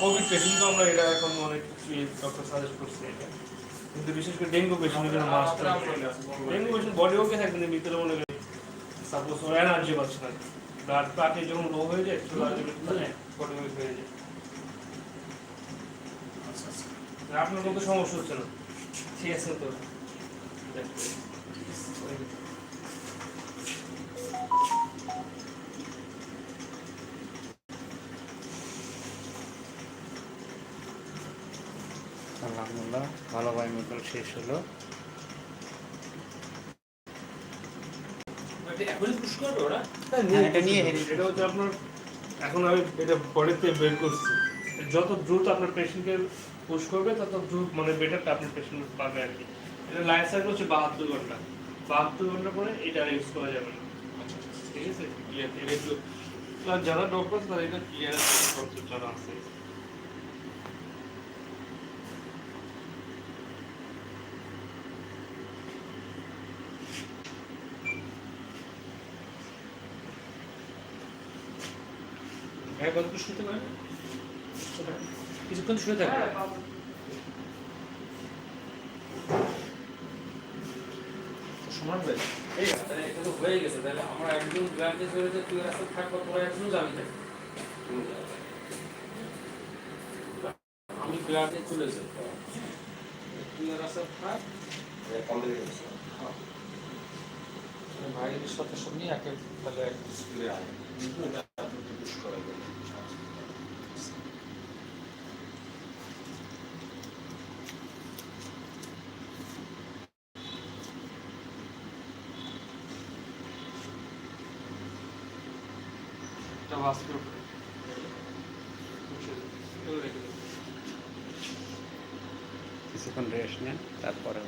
Covid patient আমরা এটা এখন অনেক ডক্টর সাজেস্ট করছে এটা। কিন্তু বিশেষ করে ডেঙ্গু পেশেন্টের জন্য must dengue patient body okay থাকে কিন্তু ভিতরে মনে করি সাপোজ ও এনার্জি পাচ্ছে না। ব্লাড প্লাটে যখন লো হয়ে যায় আসে বডি উইক হয়ে যায়। আপনার কোনো সমস্যা হচ্ছে না। ঠিক আছে তো। আলহামদুলিল্লাহ ভালো বায়োমেডিকেল শেষ হলো। পুশ করবে হ্যাঁ, এটা নিয়ে এটা হচ্ছে আপনার এখন আমি এটা বডিতে বের করছি। যত দ্রুত আপনার পেশেন্টকে পুশ করবে তত দ্রুত মানে বেটারটা আপনার পেশেন্ট পাবে আর কি। এটা লাইফ সাইকেল হচ্ছে বাহাত্তর ঘণ্টা। বাহাত্তর ঘণ্টা পরে এটা আর ইউজ করা যাবে না। ঠিক আছে? ক্লিয়ার এটা একটু যারা ডক্টর তারা এটা ক্লিয়ার কনসেপ্ট জানা আছে। হ্যাঁ কত শুনতে পারেন? কিছুক্ষণ শুয়ে থাকবে সমান হয়ে এই তাহলে এটা তো হয়ে গেছে তাহলে আমরা একজন গ্রামে চলে যে তুই রাস্তা থাকব তোরা একজন যাবি আমি গ্রামে চলে যাব তুই রাস্তা থাক। ভাইয়ের সাথে নিয়ে একে তাহলে এক স্কুলে আয়। এটা ভাস্কর রেখে কিছুক্ষণ রেস্ট নেন তারপরে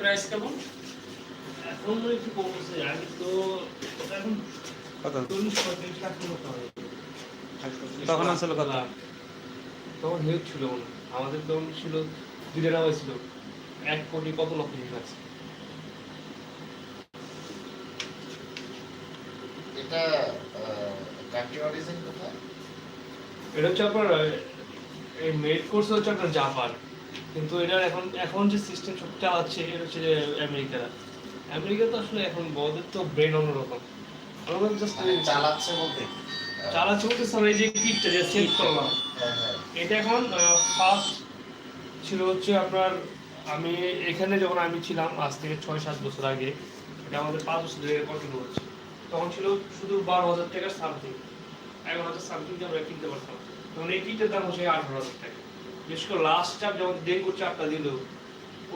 প্রাইস কেমন? এখন একটু কমেছে। আগে তো এখন কত? চল্লিশ পঁয়ত্রিশ লাখ মতো হবে তখন আসলে কত? তখন হিউজ ছিল মনে আমাদের তখন ছিল দুইটা নামে ছিল এক কোটি কত লক্ষ হিউজ আছে? এটা কান্ট্রি অরিজিন কোথায়? এটা হচ্ছে আপনার এই মেড কোর্স হচ্ছে আপনার জাপান। কিন্তু এটার এখন এখন যে সিস্টেম সব চালাচ্ছে এটা হচ্ছে যে আমেরিকারা। আমেরিকা তো আসলে এখন ওদের তো ব্রেন অন্যরকম আমাদের জাস্ট মানে চালাচ্ছে বলতে? চালাচ্ছে বলতে এই যে কিটটা যে সেট করলাম। হ্যাঁ, হ্যাঁ। এটা এখন ফার্স্ট ছিল হচ্ছে আপনার আমি এখানে যখন আমি ছিলাম আজ থেকে ছয় সাত বছর আগে এটা আমাদের পাঁচ বছর ধরে কন্টিনিউ হচ্ছে। তখন ছিল শুধু বারো হাজার টাকার সামথিং এগারো হাজার সামথিং আমরা কিনতে পারতাম। তখন এই কিটের দাম হচ্ছে আঠারো হাজার টাকা। বিশেষ করে লাস্ট চাপ যেমন ডেঙ্গুর চাপটা দিল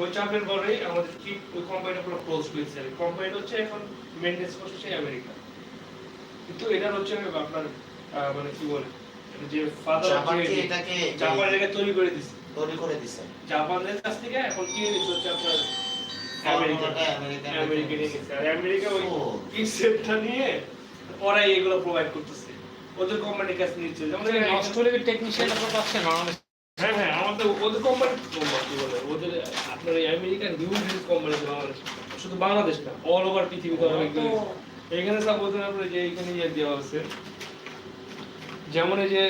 ওই চাপের পরে আমাদের কিট ওই কোম্পানিটা পুরো ক্লোজ করেছে কোম্পানিটা হচ্ছে এখন মেনটেন্স করছে সেই আমেরিকা কিন্তু এটার হচ্ছে আপনার মানে কি বলে যে ফাদার কি এটাকে জাপান এটাকে তৈরি করে দিছে। তৈরি করে দিছে। জাপানের কাছ থেকে এখন কি হচ্ছে আপনার আমেরিকা আমেরিকা আমেরিকা নিয়ে নিচ্ছে আর আমেরিকা ওই। কিট সেটটা নিয়ে ওরাই এগুলো প্রোভাইড করতেছে। ওদের কোম্পানির কাছে নিচ্ছে। যেমন নষ্ট হলে টেকনিশিয়ান আপনার পাচ্ছে না আমাদের হ্যাঁ হ্যাঁ আমাদের ওদের কোম্পানি কি বলে ওদের আপনার এই American huge huge company Bangladesh শুধু বাংলাদেশ না অল ওভার পৃথিবীতে অনেকগুলো এখানে সাপোজ আপনার যে এখানে ইয়ে দেওয়া আছে যেমন এই যে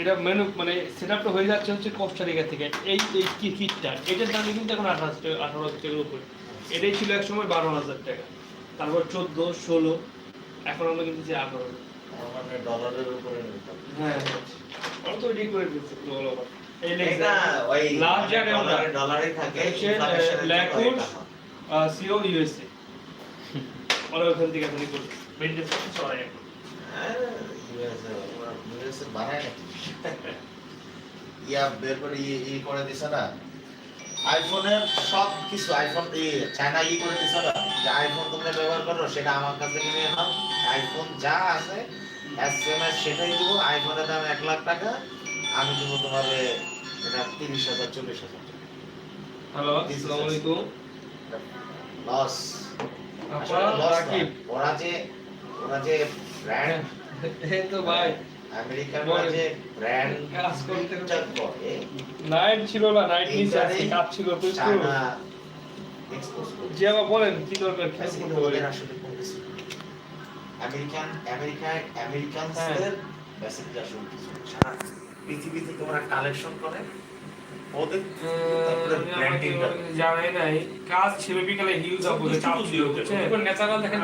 এটা মেনু মানে সেটআপটা হয়ে যাচ্ছে হচ্ছে কোস্টারিকা থেকে এই এই কি কিটটা এটার দামই কিন্তু এখন আঠারো আঠারো হাজার টাকার উপরে। এটাই ছিল এক সময় বারো হাজার টাকা তারপর চোদ্দ ষোলো এখন আমরা কিন্তু যে আঠারো মানে ডলারের উপরে হ্যাঁ। আমরা তো এটাই করে দিচ্ছি এই ওই জায়গায় ডলারে থাকে হয়। সিও ইউএসএ ওরা ওখান থেকে করছে। হ্যাঁ, নাকি? ইয়া বের করে ই- করে দিছে না? আইফোনের সব কিছু আইফোন চায়না ই করে দিছে না? যে আইফোন তোমরা ব্যবহার করো সেটা আমার কাছ থেকে নিয়ে নাও। আইফোন যা আছে এস এম সেটাই দিব আইফোনের দাম এক লাখ টাকা আমি দিব তোমার এটা তিরিশ হাজার চল্লিশ হাজার হ্যালো আসসালামু আলাইকুম লস ওরা যে ওরা যে ব্র্যান্ড এই তো ভাই। আমেরিকানরা যে ব্র্যান্ড কাজ করতে করে। নাইট ছিল না নাইট নিচে আছে কাজ ছিল তো জি আবার বলেন কি দরকার কি করতে পারি আসলে। আমেরিকান আমেরিকায় আমেরিকানসদের কিছু। সারা পৃথিবী থেকে ওরা কালেকশন করে ওদের তারপরে ব্র্যান্ডিং জানাই নাই। কাজ ছিল বিকালে হিউজ আপ চাপ ছিল বুঝছেন? ন্যাচারাল দেখেন